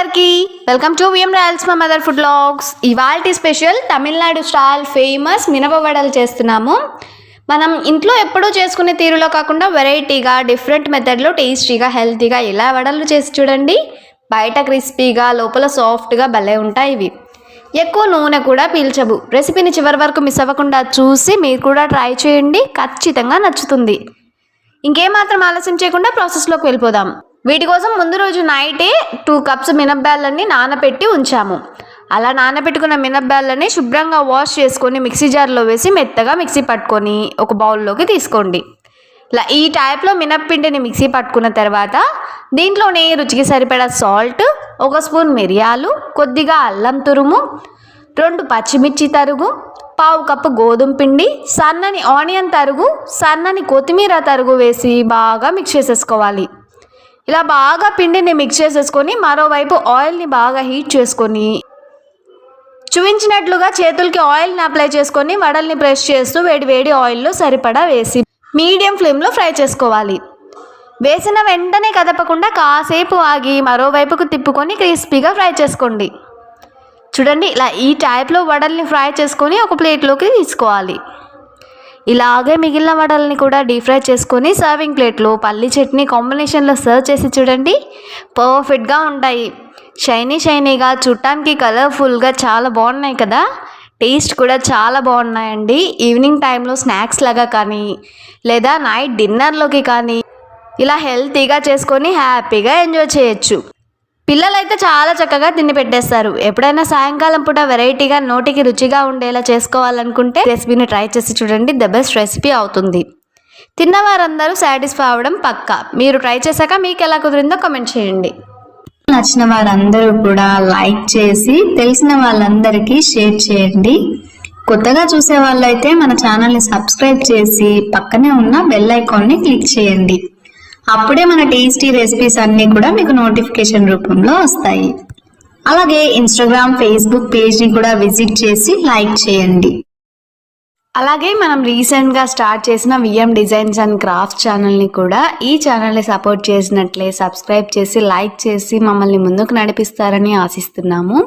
అందరికీ welcome to VM royals మా mother food logs ఇవాల్టి స్పెషల్ తమిళనాడు స్టాల్ ఫేమస్ మినప వడలు చేస్తున్నాము. మనం ఇంట్లో ఎప్పుడూ చేసుకునే తీరులో కాకుండా వెరైటీగా డిఫరెంట్ మెథడ్లో టేస్టీగా హెల్తీగా ఇలా వడలు చేసి చూడండి. బయట క్రిస్పీగా లోపల సాఫ్ట్గా భలే ఉంటాయి ఇవి. ఎక్కువ నూనె కూడా పీల్చవు. రెసిపీని చివరి వరకు మిస్ అవ్వకుండా చూసి మీరు కూడా ట్రై చేయండి. ఖచ్చితంగా నచ్చుతుంది. ఇంకేమాత్రం ఆలస్యం చేయకుండా ప్రాసెస్లోకి వెళ్ళిపోదాం. వీటి కోసం ముందు రోజు నైటే టూ కప్స్ మినప్బ్యాళ్ళని నానబెట్టి ఉంచాము. అలా నానబెట్టుకున్న మినప్బ్యాళ్ళని శుభ్రంగా వాష్ చేసుకొని మిక్సీ జార్లో వేసి మెత్తగా మిక్సీ పట్టుకొని ఒక బౌల్లోకి తీసుకోండి. ఇలా ఈ టైప్లో మినప్పిండిని మిక్సీ పట్టుకున్న తర్వాత దీంట్లోనే రుచికి సరిపడా సాల్ట్ ఒక స్పూన్ మిరియాలు కొద్దిగా అల్లం తురుము రెండు పచ్చిమిర్చి తరుగు పావు కప్పు గోధుమ పిండి సన్నని ఆనియన్ తరుగు సన్నని కొత్తిమీర తరుగు వేసి బాగా మిక్స్ చేసేసుకోవాలి. ఇలా బాగా పిండిని మిక్స్ చేసేసుకొని మరోవైపు ఆయిల్ని బాగా హీట్ చేసుకొని చూపించినట్లుగా చేతులకి ఆయిల్ని అప్లై చేసుకొని వడల్ని ప్రెస్ చేస్తూ వేడి వేడి ఆయిల్లో సరిపడా వేసి మీడియం ఫ్లేమ్లో ఫ్రై చేసుకోవాలి. వేసిన వెంటనే కదపకుండా కాసేపు ఆగి మరోవైపుకు తిప్పుకొని క్రిస్పీగా ఫ్రై చేసుకోండి. చూడండి ఇలా ఈ టైప్లో వడల్ని ఫ్రై చేసుకొని ఒక ప్లేట్లోకి తీసుకోవాలి. ఇలాగే మిగిలిన వడల్ని కూడా డీప్ ఫ్రై చేసుకొని సర్వింగ్ ప్లేట్లో పల్లి చట్నీ కాంబినేషన్లో సర్వ్ చేసి చూడండి. పర్ఫెక్ట్గా ఉంటాయి. షైనీ షైనీగా చూడటానికి కలర్ఫుల్గా చాలా బాగున్నాయి కదా. టేస్ట్ కూడా చాలా బాగున్నాయండి. ఈవినింగ్ టైంలో స్నాక్స్ లాగా కానీ లేదా నైట్ డిన్నర్లోకి కానీ ఇలా హెల్తీగా చేసుకొని హ్యాపీగా ఎంజాయ్ చేయొచ్చు. పిల్లలైతే చాలా చక్కగా తిని పెట్టేస్తారు. ఎప్పుడైనా సాయంకాలం పూట వెరైటీగా నోటికి రుచిగా ఉండేలా చేసుకోవాలనుకుంటే రెసిపీని ట్రై చేసి చూడండి. ద బెస్ట్ రెసిపీ అవుతుంది. తిన్నవారందరూ సాటిస్ఫై అవ్వడం పక్కా. మీరు ట్రై చేశాక మీకు ఎలా కుదిరిందో కమెంట్ చేయండి. నచ్చిన వారందరూ కూడా లైక్ చేసి తెలిసిన వాళ్ళందరికీ షేర్ చేయండి. కొత్తగా చూసే వాళ్ళైతే మన ఛానల్ని సబ్స్క్రైబ్ చేసి పక్కనే ఉన్న బెల్ ఐకాన్ని క్లిక్ చేయండి. అప్పుడే మన టేస్టీ రెసిపీస్ అన్నీ కూడా మీకు నోటిఫికేషన్ రూపంలో వస్తాయి. అలాగే ఇన్స్టాగ్రామ్ ఫేస్బుక్ పేజ్ని కూడా విజిట్ చేసి లైక్ చేయండి. అలాగే మనం రీసెంట్గా స్టార్ట్ చేసిన విఎం డిజైన్స్ అండ్ క్రాఫ్ట్స్ ఛానల్ని కూడా ఈ ఛానల్ని సపోర్ట్ చేసినట్లే సబ్స్క్రైబ్ చేసి లైక్ చేసి మమ్మల్ని ముందుకు నడిపిస్తారని ఆశిస్తున్నాము.